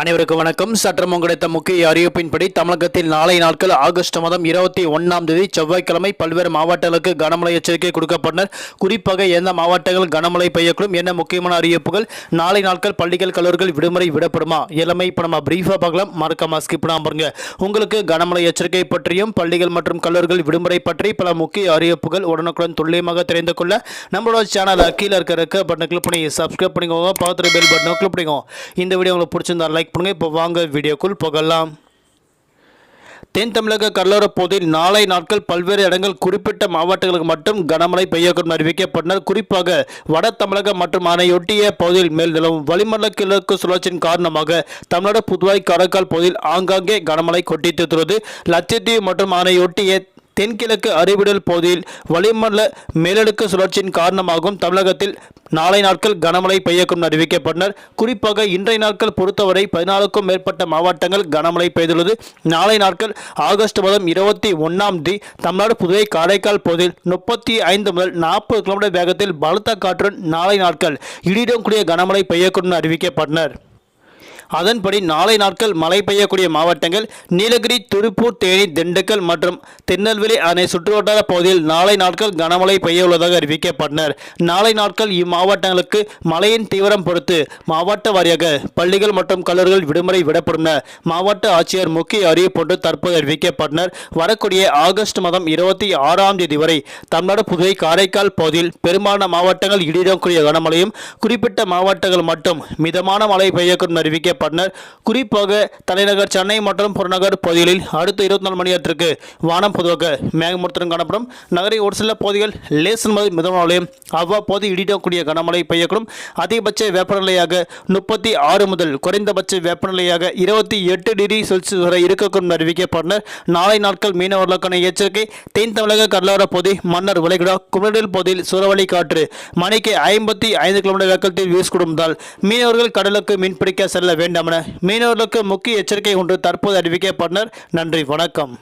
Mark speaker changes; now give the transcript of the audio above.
Speaker 1: அனைவருக்கும் வணக்கம். சற்றம் கிடைத்த முக்கிய அறிவிப்பின்படி தமிழகத்தில் நாளை நாட்கள் ஆகஸ்ட் மாதம் இருபத்தி ஒன்றாம் தேதி செவ்வாய்க்கிழமை பல்வேறு மாவட்டங்களுக்கு கனமழை எச்சரிக்கை கொடுக்கப்பட்டனர். குறிப்பாக எந்த மாவட்டங்கள் கனமழை பெய்யக்கூடும் என்ன முக்கியமான அறிவிப்புகள் நாளை நாட்கள் பள்ளிகள் கல்லூரிகள் விடுமுறை விடப்படுமா? எல்லாமே இப்போ நம்ம பிரீஃபாக பார்க்கலாம். மறக்காம ஸ்கிப் பண்ணாம பாருங்க. உங்களுக்கு கனமழை எச்சரிக்கை பற்றியும் பள்ளிகள் மற்றும் கல்லூரிகள் விடுமுறை பற்றி பல முக்கிய அறிவிப்புகள் உடனுக்குடன் துல்லியமாக தெரிந்து கொள்ள நம்மளோட சேனல் கீழே இருக்கிற பட்டனை கிளிக் பண்ணி சப்ஸ்கிரைப் பண்ணிக்கோங்க. பக்கத்தில் பெல் பட்டனை கிளிக் பண்ணிக்கோங்க. இந்த வீடியோ உங்களுக்கு பிடிச்சிருந்தா லைக் பண்ணுங்க. இப்போ வாங்க வீடியோக்குள் போகலாம். தென் தமிழக கடலோரப் பகுதியில் நாளை நாட்கள் பல்வேறு இடங்கள் குறிப்பிட்ட மாவட்டங்களுக்கு மட்டும் கனமழை பெய்யக்கூடும் அறிவிக்கப்பட்டனர். குறிப்பாக வட தமிழகம் மற்றும் அதனையொட்டிய பகுதியில் மேல் நிலவும் வளிமண்டல கிழக்கு சுழற்சியின் காரணமாக தமிழ்நாடு புதுவை காரைக்கால் பகுதியில் ஆங்காங்கே கனமழை கொட்டித்துள்ளது லட்சத்தீவு மற்றும் அதனையொட்டிய தென்கிழக்கு அறிவிடல் பகுதியில் வளிமண்டல மேலடுக்கு சுழற்சியின் காரணமாகவும் தமிழகத்தில் நாளை நாட்கள் கனமழை பெய்யக்கும் அறிவிக்கப்பட்டனர். குறிப்பாக இன்றைய நாட்கள் பொறுத்தவரை பதினாலுக்கும் மேற்பட்ட மாவட்டங்கள் கனமழை பெய்துள்ளது. நாளை நாட்கள் ஆகஸ்ட் மாதம் இருபத்தி ஒன்றாம் தேதி தமிழ்நாடு புதுவை காரைக்கால் பகுதியில் முப்பத்தி ஐந்து முதல் நாற்பது கிலோமீட்டர் வேகத்தில் பலத்த காற்றுடன் நாளை நாட்கள் இடியுடன் கூடிய கனமழை பெய்யக்கூடும் அறிவிக்கப்பட்டனர். அதன்படி நாளை நாட்கள் மழை பெய்யக்கூடிய மாவட்டங்கள் நீலகிரி திருப்பூர் தேனி திண்டுக்கல் மற்றும் திருநெல்வேலி அதனை சுற்றுவட்டார பகுதியில் நாளை நாட்கள் கனமழை பெய்ய உள்ளதாக அறிவிக்கப்பட்டனர். நாளை நாட்கள் இம்மாவட்டங்களுக்கு மழையின் தீவிரம் பொறுத்து மாவட்ட வாரியாக பள்ளிகள் மற்றும் கல்லூரிகள் விடுமுறை விடப்படும் மாவட்ட ஆட்சியர் முக்கிய அறிவிப்பொன்று தற்போது அறிவிக்கப்பட்டனர். வரக்கூடிய ஆகஸ்ட் மாதம் இருபத்தி ஆறாம் தேதி வரை தமிழ்நாடு புதுவை காரைக்கால் பகுதியில் பெரும்பாலான மாவட்டங்கள் இடிடக்கூடிய கனமழையும் குறிப்பிட்ட மாவட்டங்கள் மட்டும் மிதமான மழை பெய்யக்கூடும் செய்யப்பட்டனர் குறிப்பாக தலைநகர் சென்னை மற்றும் புறநகர் பகுதிகளில் அடுத்த இருபத்தி நாலு மணி நேரத்திற்கு வானம் பொதுவாக மேகமூர்த்தம் காணப்படும். நகரை ஒரு சில பகுதிகள் லேசன் முதல் மிதமான அவ்வப்போது இடிடக்கூடிய கனமழை பெய்யக்கூடும். அதிகபட்ச வெப்பநிலையாக முப்பத்தி ஆறு முதல் குறைந்தபட்ச வெப்பநிலையாக இருபத்தி எட்டு டிகிரி செல்சியஸ் வரை இருக்கக்கூடும் அறிவிக்கப்பட்டனர் நாளை நாட்கள் மீனவர்களுக்கான எச்சரிக்கை. தென் தமிழக கடலோர பகுதி மன்னர் விளைகுடா குமரடல் பகுதியில் சூறாவளி காற்று மணிக்கு ஐம்பத்தி ஐந்து கிலோமீட்டர் வேகத்தில் வீசுகொடுத்தால் மீனவர்கள் கடலுக்கு மீன்பிடிக்க செல்ல வேண்டும் என மீனவர்களுக்கு முக்கிய எச்சரிக்கை ஒன்று தற்போது அறிவிக்கப்பட்டனர். நன்றி வணக்கம்.